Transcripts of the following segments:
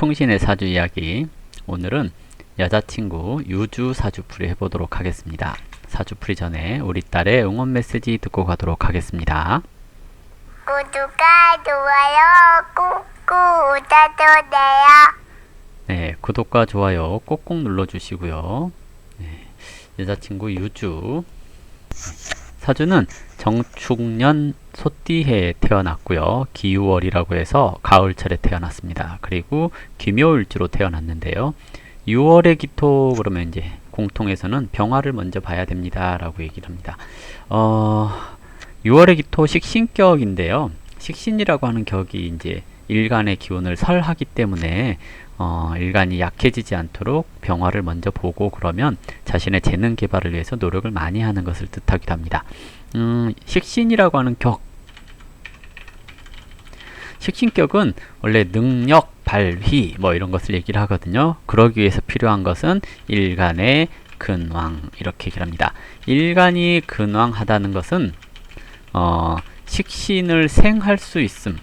풍신의 사주 이야기 오늘은 여자친구 유주 사주풀이 해보도록 하겠습니다. 사주풀이 전에 우리 딸의 응원 메시지 듣고 가도록 하겠습니다. 구독과 좋아요 꾹꾹 눌러주세요. 네, 구독과 좋아요 꼭꼭 눌러주시고요. 네, 여자친구 유주 사주는 정축년 소띠해에 태어났고요. 기유월이라고 해서 가을철에 태어났습니다. 그리고 귀묘일주로 태어났는데요. 6월의 기토 그러면 이제 공통에서는 병화를 먼저 봐야 됩니다 라고 얘기를 합니다. 어, 6월의 기토 식신격인데요. 식신이라고 하는 격이 이제 일간의 기운을 설하기 때문에 어, 일간이 약해지지 않도록 병화를 먼저 보고 그러면 자신의 재능 개발을 위해서 노력을 많이 하는 것을 뜻하기도 합니다. 음, 식신이라고 하는 격 식신격은 원래 능력, 발휘 뭐 이런 것을 얘기를 하거든요. 그러기 위해서 필요한 것은 일간의 근왕 이렇게 얘기를 합니다. 일간이 근왕하다는 것은 어, 식신을 생할 수 있음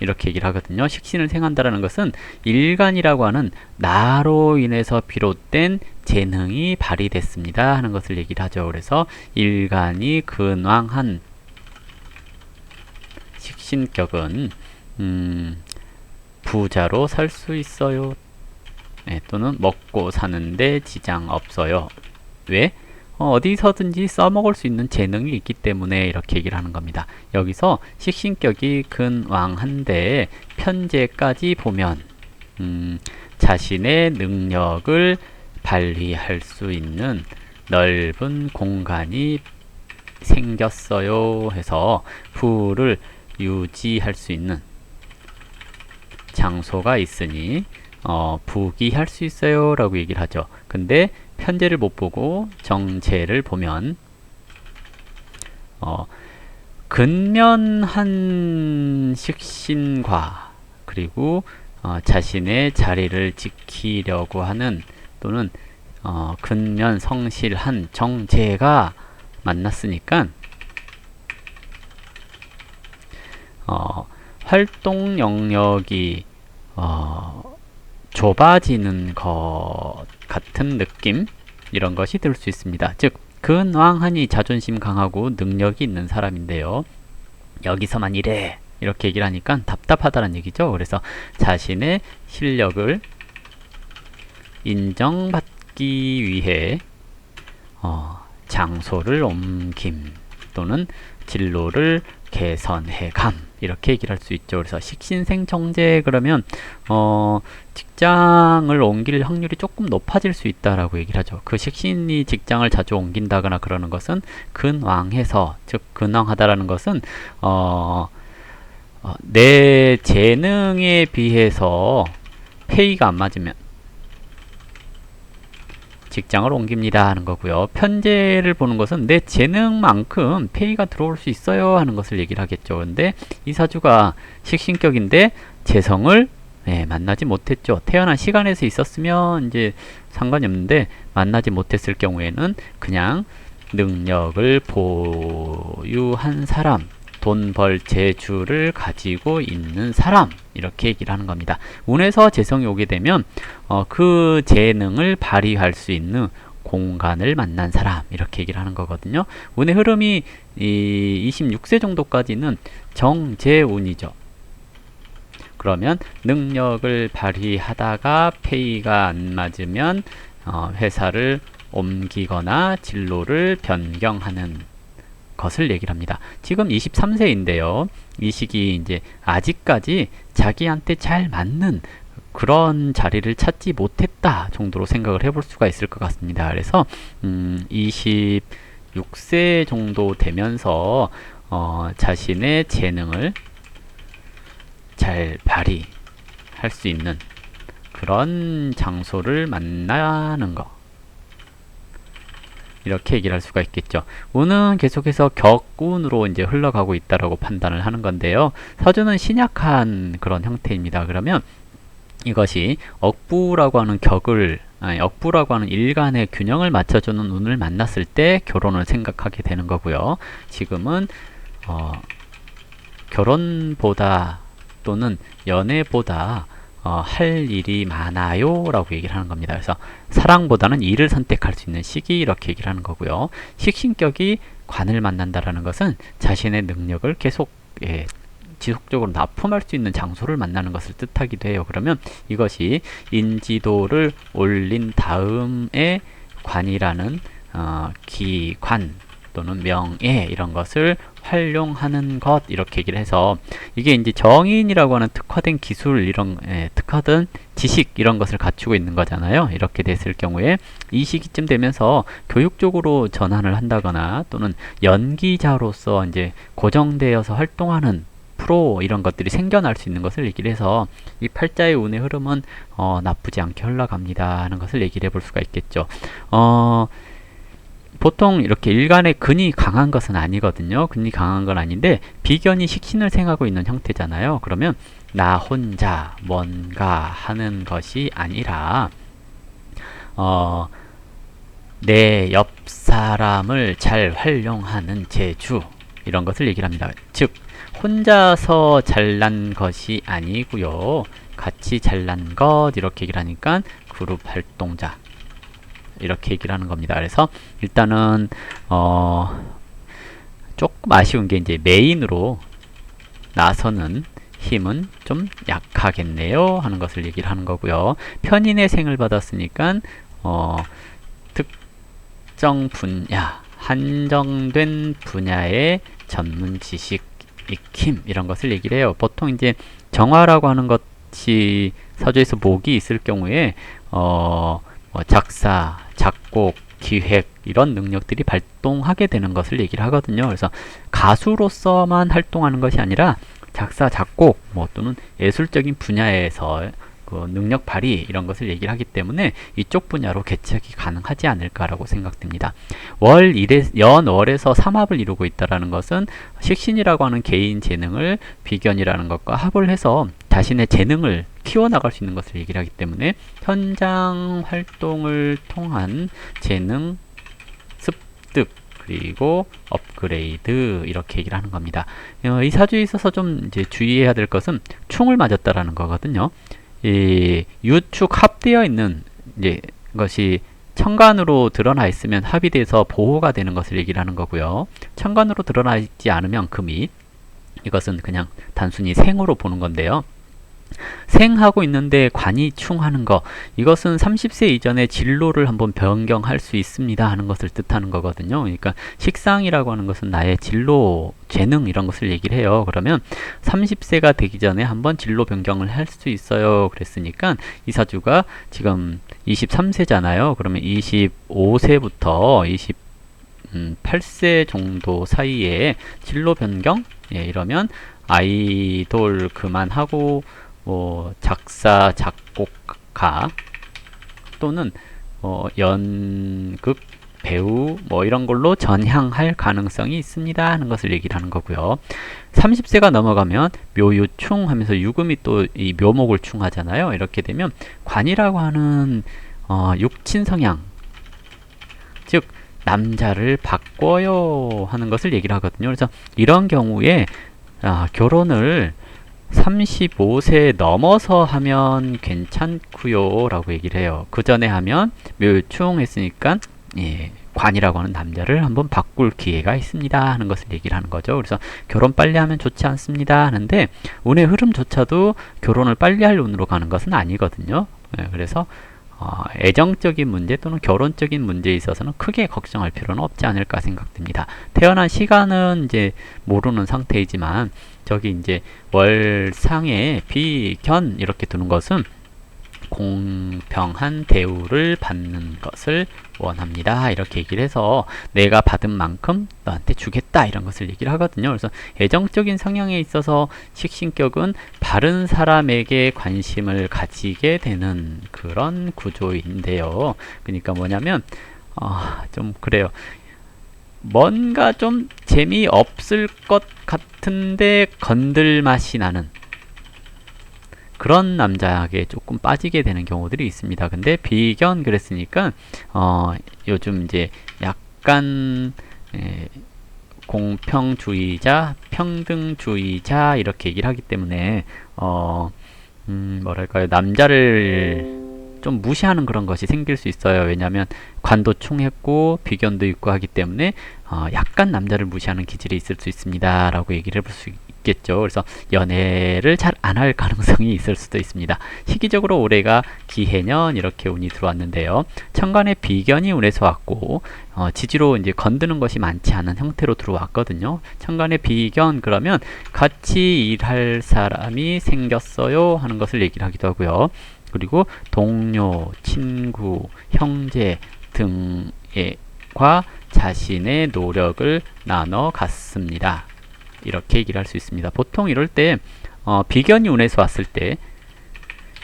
이렇게 얘기를 하거든요. 식신을 생한다라는 것은 일간이라고 하는 나로 인해서 비롯된 재능이 발휘됐습니다 하는 것을 얘기를 하죠. 그래서 일간이 근왕한 식신격은 음, 부자로 살 수 있어요. 네, 또는 먹고 사는데 지장 없어요. 왜? 어, 디서든지 써먹을 수 있는 재능이 있기 때문에 이렇게 얘기를 하는 겁니다. 여기서 식신격이 근왕한데 편제까지 보면 음, 자신의 능력을 발휘할 수 있는 넓은 공간이 생겼어요 해서 부를 유지할 수 있는 장소가 있으니 어, 부기할 수 있어요 라고 얘기를 하죠. 근데 편제를 못 보고 정제를 보면 어, 근면한 식신과 그리고 어, 자신의 자리를 지키려고 하는 또는 어, 근면 성실한 정제가 만났으니까 어, 활동 영역이 어, 좁아지는 것 같은 느낌 이런 것이 들 수 있습니다. 즉 근왕하니 자존심 강하고 능력이 있는 사람인데요. 여기서만 이래 이렇게 얘기를 하니까 답답하다는 얘기죠. 그래서 자신의 실력을 인정받기 위해 어, 장소를 옮김 또는 진로를 개선해 감 이렇게 얘기를 할 수 있죠. 그래서 식신생 정제 그러면 어 직장을 옮길 확률이 조금 높아질 수 있다라고 얘기를 하죠. 그 식신이 직장을 자주 옮긴다거나 그러는 것은 근왕해서 즉 근왕하다라는 것은 어, 어, 내 재능에 비해서 페이가 안 맞으면 직장을 옮깁니다 하는 거고요. 편제를 보는 것은 내 재능만큼 페이가 들어올 수 있어요 하는 것을 얘기를 하겠죠. 근데 이 사주가 식신격인데 재성을 네, 만나지 못했죠. 태어난 시간에서 있었으면 이제 상관이 없는데 만나지 못했을 경우에는 그냥 능력을 보유한 사람 돈 벌 재주를 가지고 있는 사람 이렇게 얘기를 하는 겁니다. 운에서 재성이 오게 되면 어, 그 재능을 발휘할 수 있는 공간을 만난 사람 이렇게 얘기를 하는 거거든요. 운의 흐름이 이 26세 정도까지는 정재운이죠. 그러면 능력을 발휘하다가 페이가 안 맞으면 어, 회사를 옮기거나 진로를 변경하는 것을 얘기를 합니다. 지금 23세인데요. 이 시기 이제 아직까지 자기한테 잘 맞는 그런 자리를 찾지 못했다 정도로 생각을 해볼 수가 있을 것 같습니다. 그래서 음, 26세 정도 되면서 어, 자신의 재능을 잘 발휘할 수 있는 그런 장소를 만나는 것 이렇게 얘기를 할 수가 있겠죠. 운은 계속해서 격운으로 이제 흘러가고 있다라고 판단을 하는 건데요. 사주는 신약한 그런 형태입니다. 그러면 이것이 억부라고 하는 격을 아니, 억부라고 하는 일간의 균형을 맞춰주는 운을 만났을 때 결혼을 생각하게 되는 거고요. 지금은 어, 결혼보다 또는 연애보다 어, 어, 할 일이 많아요 라고 얘기를 하는 겁니다. 그래서 사랑보다는 일을 선택할 수 있는 시기 이렇게 얘기를 하는 거고요. 식신격이 관을 만난다라는 것은 자신의 능력을 계속 예, 지속적으로 납품할 수 있는 장소를 만나는 것을 뜻하기도 해요. 그러면 이것이 인지도를 올린 다음에 관이라는 어, 기관 또는 명예 이런 것을 활용하는 것 이렇게 얘기를 해서 이게 이제 정인이라고 하는 특화된 기술 이런 예, 특화된 지식 이런 것을 갖추고 있는 거잖아요. 이렇게 됐을 경우에 이 시기쯤 되면서 교육적으로 전환을 한다거나 또는 연기자로서 이제 고정되어서 활동하는 프로 이런 것들이 생겨날 수 있는 것을 얘기를 해서 이 팔자의 운의 흐름은 어, 나쁘지 않게 흘러갑니다 하는 것을 얘기를 해볼 수가 있겠죠. 어, 보통 이렇게 일간의 근이 강한 것은 아니거든요. 근이 강한 건 아닌데 비견이 식신을 생하고 있는 형태잖아요. 그러면 나 혼자 뭔가 하는 것이 아니라 어, 내 옆 사람을 잘 활용하는 재주 이런 것을 얘기를 합니다. 즉 혼자서 잘난 것이 아니고요. 같이 잘난 것 이렇게 얘기를 하니까 그룹 활동자 이렇게 얘기를 하는 겁니다. 그래서 일단은 어 조금 아쉬운 게 이제 메인으로 나서는 힘은 좀 약하겠네요 하는 것을 얘기를 하는 거고요. 편인의 생을 받았으니까 어 특정 분야 한정된 분야의 전문 지식 익힘 이런 것을 얘기를 해요. 보통 이제 정화라고 하는 것이 사주에서 목이 있을 경우에 어, 뭐 작사, 작곡, 기획 이런 능력들이 발동하게 되는 것을 얘기를 하거든요. 그래서 가수로서만 활동하는 것이 아니라 작사, 작곡 뭐 또는 예술적인 분야에서 그 능력 발휘 이런 것을 얘기를 하기 때문에 이쪽 분야로 개척이 가능하지 않을까라고 생각됩니다. 월 1에 연 월에서 삼합을 이루고 있다라는 것은 식신이라고 하는 개인 재능을 비견이라는 것과 합을 해서 자신의 재능을 키워나갈 수 있는 것을 얘기를 하기 때문에 현장 활동을 통한 재능 습득 그리고 업그레이드 이렇게 얘기를 하는 겁니다. 어, 이 사주에 있어서 좀 이제 주의해야 될 것은 충을 맞았다라는 거거든요. 이 유축 합되어 있는 이제 것이 천간으로 드러나 있으면 합이 돼서 보호가 되는 것을 얘기를 하는 거고요. 천간으로 드러나 있지 않으면 금이 이것은 그냥 단순히 생으로 보는 건데요. 생하고 있는데 관이 충하는 거 이것은 30세 이전에 진로를 한번 변경할 수 있습니다 하는 것을 뜻하는 거거든요. 그러니까 식상이라고 하는 것은 나의 진로 재능 이런 것을 얘기를 해요. 그러면 30세가 되기 전에 한번 진로 변경을 할 수 있어요. 그랬으니까 이 사주가 지금 23세잖아요. 그러면 25세부터 28세 정도 사이에 진로 변경 예, 이러면 아이돌 그만하고 뭐 작사 작곡가 또는 어, 연극 배우 뭐 이런 걸로 전향할 가능성이 있습니다 하는 것을 얘기를 하는 거고요. 30세가 넘어가면 묘유충 하면서 유금이 또 이 묘목을 충하잖아요. 이렇게 되면 관이라고 하는 어, 육친 성향 즉 남자를 바꿔요 하는 것을 얘기를 하거든요. 그래서 이런 경우에 아, 결혼을 35세 넘어서 하면 괜찮고요 라고 얘기를 해요. 그 전에 하면 묘충 했으니까 예, 관이라고 하는 남자를 한번 바꿀 기회가 있습니다 하는 것을 얘기를 하는 거죠. 그래서 결혼 빨리 하면 좋지 않습니다 하는데 운의 흐름조차도 결혼을 빨리 할 운으로 가는 것은 아니거든요. 예, 그래서 어, 애정적인 문제 또는 결혼적인 문제에 있어서는 크게 걱정할 필요는 없지 않을까 생각됩니다. 태어난 시간은 이제 모르는 상태이지만 저기 이제 월상에 비견 이렇게 두는 것은 공평한 대우를 받는 것을 원합니다. 이렇게 얘기를 해서 내가 받은 만큼 너한테 주겠다 이런 것을 얘기를 하거든요. 그래서 애정적인 성향에 있어서 식신격은 바른 사람에게 관심을 가지게 되는 그런 구조인데요. 그러니까 뭐냐면 어, 좀 그래요. 뭔가 좀 재미없을 것 같은데 건들 맛이 나는 그런 남자에게 조금 빠지게 되는 경우들이 있습니다. 근데 비견 그랬으니까 어, 요즘 이제 약간 에, 공평주의자, 평등주의자 이렇게 얘기를 하기 때문에 어, 음, 뭐랄까요. 남자를 좀 무시하는 그런 것이 생길 수 있어요. 왜냐하면 관도 충했고 비견도 있고 하기 때문에 어, 약간 남자를 무시하는 기질이 있을 수 있습니다. 라고 얘기를 해볼 수 있 겠죠. 그래서 연애를 잘 안 할 가능성이 있을 수도 있습니다. 시기적으로 올해가 기해년 이렇게 운이 들어왔는데요. 천간에 비견이 운에서 왔고 어, 지지로 이제 건드는 것이 많지 않은 형태로 들어왔거든요. 천간에 비견 그러면 같이 일할 사람이 생겼어요 하는 것을 얘기를 하기도 하고요. 그리고 동료, 친구, 형제 등과 자신의 노력을 나눠 갔습니다. 이렇게 얘기를 할 수 있습니다. 보통 이럴 때 어, 비견이 운에서 왔을 때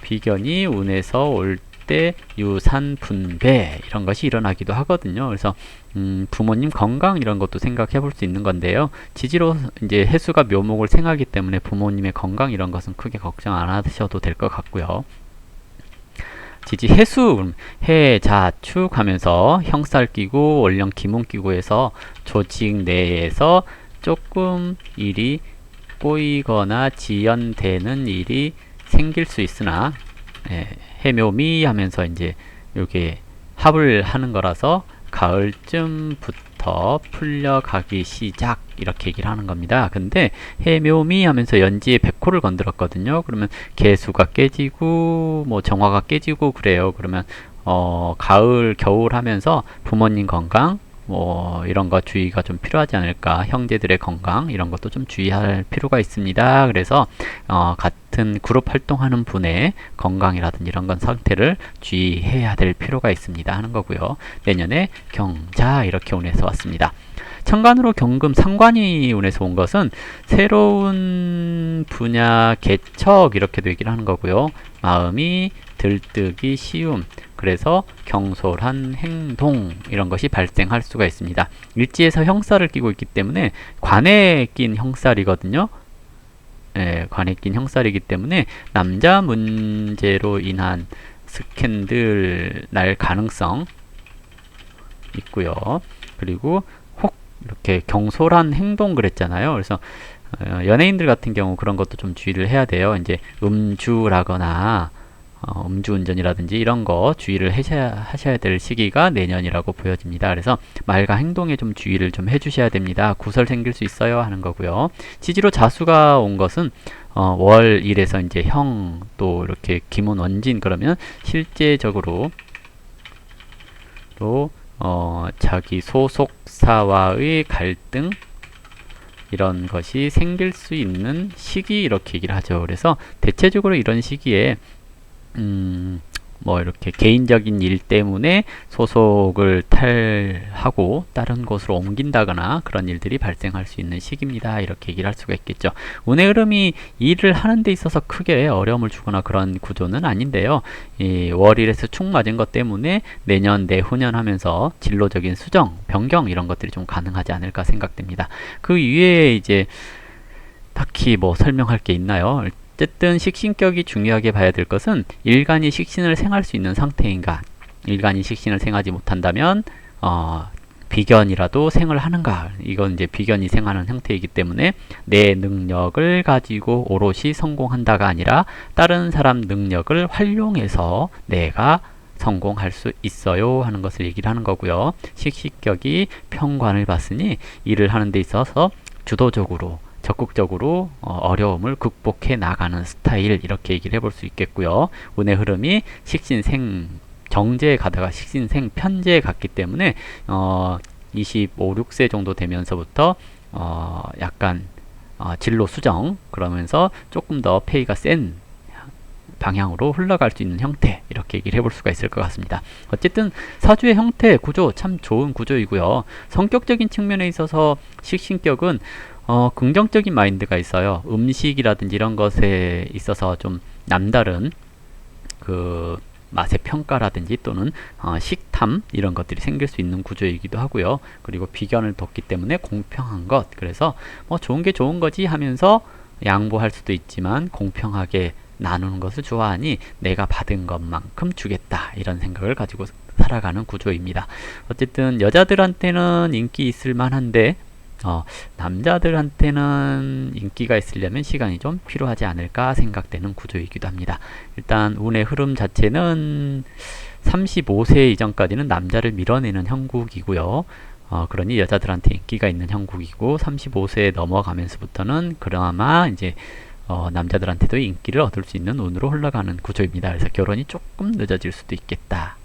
비견이 운에서 올 때 유산 분배 이런 것이 일어나기도 하거든요. 그래서 음, 부모님 건강 이런 것도 생각해 볼 수 있는 건데요. 지지로 이제 해수가 묘목을 생하기 때문에 부모님의 건강 이런 것은 크게 걱정 안 하셔도 될 것 같고요. 지지 해수 해, 자, 축 하면서 형살 끼고 월령 기문 끼고 해서 조직 내에서 조금 일이 꼬이거나 지연되는 일이 생길 수 있으나 예, 해묘미 하면서 이제 요게 합을 하는 거라서 가을쯤부터 풀려가기 시작 이렇게 얘기를 하는 겁니다. 근데 해묘미 하면서 연지에 백호를 건드렸거든요. 그러면 개수가 깨지고 뭐 정화가 깨지고 그래요. 그러면 어 가을 겨울 하면서 부모님 건강 뭐 이런 거 주의가 좀 필요하지 않을까. 형제들의 건강 이런 것도 좀 주의할 필요가 있습니다. 그래서 어, 같은 그룹 활동하는 분의 건강이라든지 이런 건 상태를 주의해야 될 필요가 있습니다. 하는 거고요. 내년에 경자 이렇게 운에서 왔습니다. 천간으로 경금 상관이 운에서 온 것은 새로운 분야 개척 이렇게도 얘기를 하는 거고요. 마음이 들뜨기 쉬움 그래서 경솔한 행동 이런 것이 발생할 수가 있습니다. 일지에서 형살을 끼고 있기 때문에 관에 낀 형살이거든요. 예, 관에 낀 형살이기 때문에 남자 문제로 인한 스캔들 날 가능성 있고요. 그리고 혹 이렇게 경솔한 행동 그랬잖아요. 그래서 어, 연예인들 같은 경우 그런 것도 좀 주의를 해야 돼요. 이제 음주라거나 어, 음주운전이라든지 이런 거 주의를 하셔야, 하셔야 될 시기가 내년이라고 보여집니다. 그래서 말과 행동에 좀 주의를 좀 해주셔야 됩니다. 구설 생길 수 있어요 하는 거고요. 지지로 자수가 온 것은 어, 월 1에서 이제 형 또 이렇게 기문 원진 그러면 실제적으로 또 어, 자기 소속사와의 갈등 이런 것이 생길 수 있는 시기 이렇게 얘기를 하죠. 그래서 대체적으로 이런 시기에 음, 뭐 이렇게 개인적인 일 때문에 소속을 탈하고 다른 곳으로 옮긴다거나 그런 일들이 발생할 수 있는 시기입니다. 이렇게 얘기를 할 수가 있겠죠. 운의 흐름이 일을 하는 데 있어서 크게 어려움을 주거나 그런 구조는 아닌데요. 이 월일에서 축 맞은 것 때문에 내년 내후년 하면서 진로적인 수정, 변경 이런 것들이 좀 가능하지 않을까 생각됩니다. 그 위에 이제 딱히 뭐 설명할 게 있나요? 어쨌든 식신격이 중요하게 봐야 될 것은 일간이 식신을 생할 수 있는 상태인가? 일간이 식신을 생하지 못한다면 어, 비견이라도 생을 하는가? 이건 이제 비견이 생하는 형태이기 때문에 내 능력을 가지고 오롯이 성공한다가 아니라 다른 사람 능력을 활용해서 내가 성공할 수 있어요 하는 것을 얘기를 하는 거고요. 식신격이 평관을 봤으니 일을 하는 데 있어서 주도적으로 적극적으로 어, 려움을 극복해 나가는 스타일 이렇게 얘기를 해볼 수 있겠고요. 운의 흐름이 식신생 정제에 가다가 식신생 편제에 갔기 때문에 어, 25, 6세 정도 되면서부터 어, 약간 어, 진로 수정 그러면서 조금 더 페이가 센 방향으로 흘러갈 수 있는 형태 이렇게 얘기를 해볼 수가 있을 것 같습니다. 어쨌든 사주의 형태 구조 참 좋은 구조이고요. 성격적인 측면에 있어서 식신격은 어, 긍정적인 마인드가 있어요. 음식이라든지 이런 것에 있어서 좀 남다른 그 맛의 평가라든지 또는 어, 식탐 이런 것들이 생길 수 있는 구조이기도 하고요. 그리고 비견을 뒀기 때문에 공평한 것. 그래서 뭐 좋은 게 좋은 거지 하면서 양보할 수도 있지만 공평하게 나누는 것을 좋아하니 내가 받은 것만큼 주겠다 이런 생각을 가지고 살아가는 구조입니다. 어쨌든 여자들한테는 인기 있을 만한데 어, 남자들한테는 인기가 있으려면 시간이 좀 필요하지 않을까 생각되는 구조이기도 합니다. 일단 운의 흐름 자체는 35세 이전까지는 남자를 밀어내는 형국이고요. 어, 그러니 여자들한테 인기가 있는 형국이고 35세 넘어가면서부터는 그나마 이제 어, 남자들한테도 인기를 얻을 수 있는 운으로 흘러가는 구조입니다. 그래서 결혼이 조금 늦어질 수도 있겠다.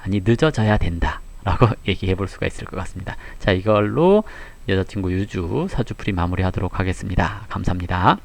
아니 늦어져야 된다. 라고 얘기해 볼 수가 있을 것 같습니다. 자 이걸로 여자친구 유주 사주풀이 마무리하도록 하겠습니다. 감사합니다.